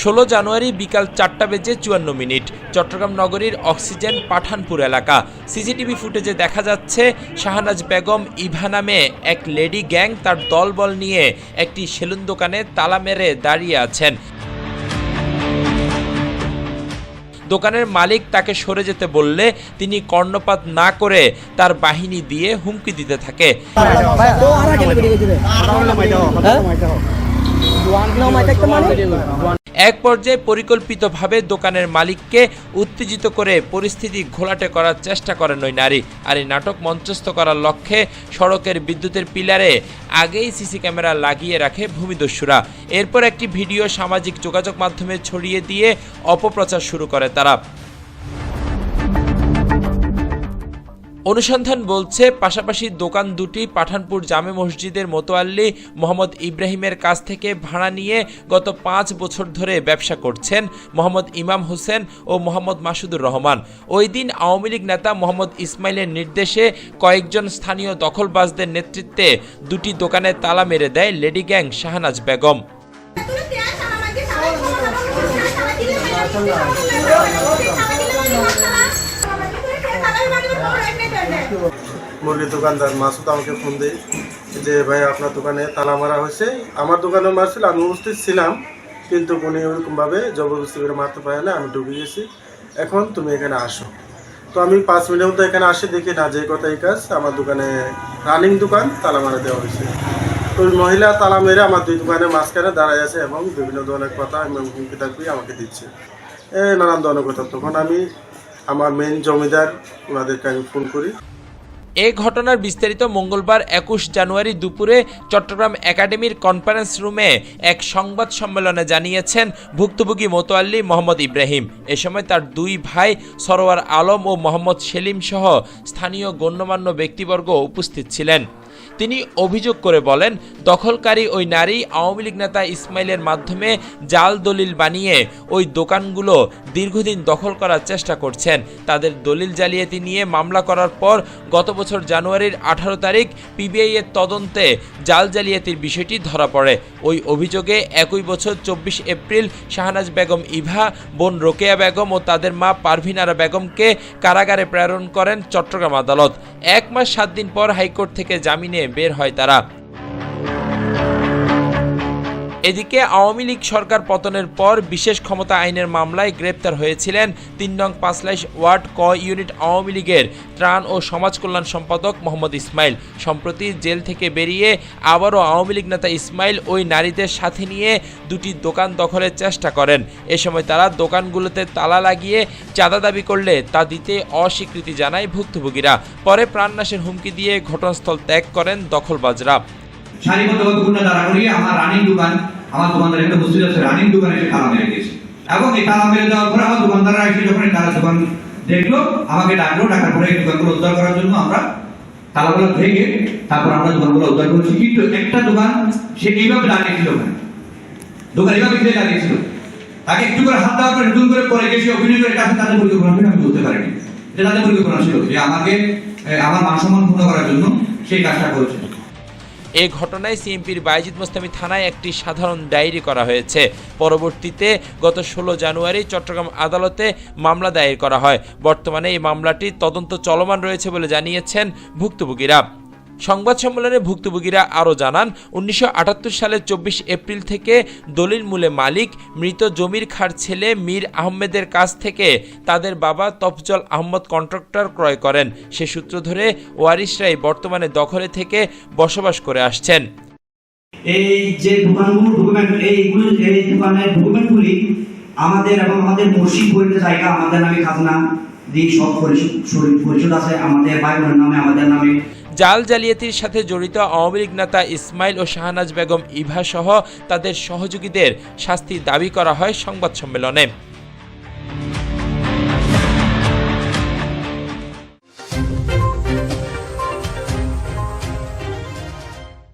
ষোলো জানুয়ারি বিকাল চারটা বেজে চুয়ান্ন মিনিট। চট্টগ্রাম নগরীর অক্সিজেন পাঠানপুর এলাকা। সিসিটিভি ফুটেজে দেখা যাচ্ছে, শাহনাজ বেগম, ইভা নামে এক লেডি গ্যাং তার দলবল নিয়ে একটি সেলুন দোকানে তালা মেরে দাঁড়িয়ে আছেন। দোকানের মালিক তাকে সরে যেতে বললে তিনি কর্ণপাত না করে তার বাহিনী দিয়ে হুমকি দিতে থাকে। এক পর্যায়ে পরিকল্পিতভাবে দোকানের মালিককে উত্তেজিত করে পরিস্থিতি ঘোলাটে করার চেষ্টা করেন ওই নারী। আর এই নাটক মঞ্চস্থ করার লক্ষ্যে সড়কের বিদ্যুতের পিলারে আগেই সিসি ক্যামেরা লাগিয়ে রাখে ভূমিদস্যুরা। এরপর একটি ভিডিও সামাজিক যোগাযোগ মাধ্যমে ছড়িয়ে দিয়ে অপপ্রচার শুরু করে তারা। অনুসন্ধান বলছে, পাশাপাশি দোকান দুটি পাঠানপুর জামে মসজিদের মোতোয়াল্লি মোহাম্মদ ইব্রাহিমের কাছ থেকে ভাড়া নিয়ে গত পাঁচ বছর ধরে ব্যবসা করছেন মোহাম্মদ ইমাম হোসেন ও মোহাম্মদ মাসুদুর রহমান। ওই দিন আওয়ামী লীগ নেতা মোহাম্মদ ইসমাইলের নির্দেশে কয়েকজন স্থানীয় দখলবাজদের নেতৃত্বে দুটি দোকানে তালা মেরে দেয় লেডি গ্যাং শাহনাজ বেগম। মুরগির দোকানদার মাসুদ আমাকে ফোন দেয় যে, ভাই, আপনার দোকানে তালা মারা হয়েছে। আমার দোকানে মারছিল আমি উপস্থিত ছিলাম, কিন্তু উনি ওরকমভাবে জবরদস্তি করে মারতে পারে না, আমি ডুবে গেছি। এখন তুমি এখানে আসো। তো আমি পাঁচ মিনিটের মধ্যে এখানে আসে, দেখি না, যে কথা এই কাজ, আমার দোকানে রানিং দোকান, তালা মারা দেওয়া হয়েছে। তো ওই মহিলা তালা মেরে আমার দুই দোকানের মাঝখানে দাঁড়ায় আছে এবং বিভিন্ন ধরনের কথা এবং হুমকি আমাকে দিচ্ছে। এ, নানান ধরনের কথা। তখন আমি আমার মেন জমিদার, ওনাদেরকে আমি ফোন করি। এ ঘটনার বিস্তারিত মঙ্গলবার একুশ জানুয়ারি দুপুরে চট্টগ্রাম একাডেমির কনফারেন্স রুমে এক সংবাদ সম্মেলনে জানিয়েছেন ভুক্তভোগী মোতোয়াল্লি মোহাম্মদ ইব্রাহিম। এ সময় তার দুই ভাই সরোয়ার আলম ও মোহাম্মদ সেলিম সহ স্থানীয় গণ্যমান্য ব্যক্তিবর্গ উপস্থিত ছিলেন। তিনি অভিযোগ করে বলেন, দখলকারী ওই নারী আওয়ামী লীগ নেতা ইসমাইলের মাধ্যমে জাল দলিল বানিয়ে ওই দোকানগুলো দীর্ঘদিন দখল করার চেষ্টা করছেন। তাদের দলিল জালিয়াতি নিয়ে মামলা করার পর গত বছর জানুয়ারির আঠারো তারিখ পিবিআই এর তদন্তে জাল জালিয়াতির বিষয়টি ধরা পড়ে। ওই অভিযোগে একই বছর চব্বিশ এপ্রিল শাহনাজ বেগম ইভা, বোন রোকেয়া বেগম ও তাদের মা পারভিনারা বেগমকে কারাগারে প্রেরণ করেন চট্টগ্রাম আদালত। এক মাস সাত দিন পর হাইকোর্ট থেকে জামিনে বের হয় তারা এদিকে আওয়ামী লীগ সরকার পতনের পর বিশেষ ক্ষমতা আইনের মামলায় গ্রেপ্তার হয়েছিলেন তিন নং পাঁচলাইশ ওয়ার্ড ক ইউনিট আওয়ামী লীগের ত্রাণ ও সমাজ কল্যাণ সম্পাদক মোহাম্মদ ইসমাইল। সম্প্রতি জেল থেকে বেরিয়ে আবারও আওয়ামী লীগ নেতা ইসমাইল ওই নারীদের সাথে নিয়ে দুটি দোকান দখলের চেষ্টা করেন। এ সময় তারা দোকানগুলোতে তালা লাগিয়ে চাঁদা দাবি করলে তা দিতে অস্বীকৃতি জানায় ভুক্তভোগীরা। পরে প্রাণনাশের হুমকি দিয়ে ঘটনাস্থল ত্যাগ করেন দখলবাজরা। করিয়ে আমার রানিং দোকান, আমার একটা মসজিদ আছে রানিং দোকানে এসে তালা মেরে এবং এই তালা মেরে দেওয়ার পরে আমার দোকানদাররা এসে যখন তালা দোকান দেখল, আমাকে ডাকলো, ডাকার পরে দোকানগুলো উদ্ধার করার জন্য আমরা তালাগুলো ভেঙে তারপর আমরা দোকানগুলো উদ্ধার করেছি। কিন্তু একটা দোকান সে এইভাবে দাঁড়িয়েছিল ওখানে। দোকান এইভাবে ঘিরে দাঁড়িয়েছিল তাকে একটু করে হাত দেওয়ার পরে করে পরে গেছে অভিনয় করে কাছে তাদের পরিকল্পনা আমি বলতে পারিনি। যে তাদের পরিকল্পনা ছিল যে আমাকে আমার মান সম্মান পূর্ণ করার জন্য সেই কাজটা করেছে। এ ঘটনায় সিএমপির বাইজিদ মোস্তামি থানায় একটি সাধারণ ডায়েরি করা হয়েছে। পরবর্তীতে গত ষোলো জানুয়ারি চট্টগ্রাম আদালতে মামলা দায়ের করা হয়। বর্তমানে এই মামলাটি তদন্ত চলমান রয়েছে বলে জানিয়েছেন ভুক্তভোগীরা। সংবাদ সম্মেলনে ভুক্তভোগীরা আরও জানান, উনিশশো আটাত্তর সালের চব্বিশ এপ্রিল থেকে দলিল মূলে মালিক, মৃত জমির খার ছেলে মীর আহমেদের কাছ থেকে তাদের বাবা তফজল আহমদ কন্ট্রাক্টর ক্রয় করেন। সে সূত্র ধরে ওয়ারিশরাই বর্তমানে দখলে থেকে বসবাস করে আসছেন। এই যে দোকানগুলো, ডকুমেন্ট এইগুলো এই দোকানের ডকুমেন্টগুলি আমাদের এবং আমাদের মসজিদ পরিচিত জায়গা, আমাদের নামে খাজনা দিয়ে সব পরিশোধ আছে, আমাদের ভাই নামে, আমাদের নামে জাল জালিয়াতির সাথে জড়িত আওয়ামী লীগ নেতা ইসমাইল ও শাহনাজ বেগম ইভা সহ তাদের সহযোগীদের শাস্তি দাবি করা হয় সংবাদ সম্মেলনে।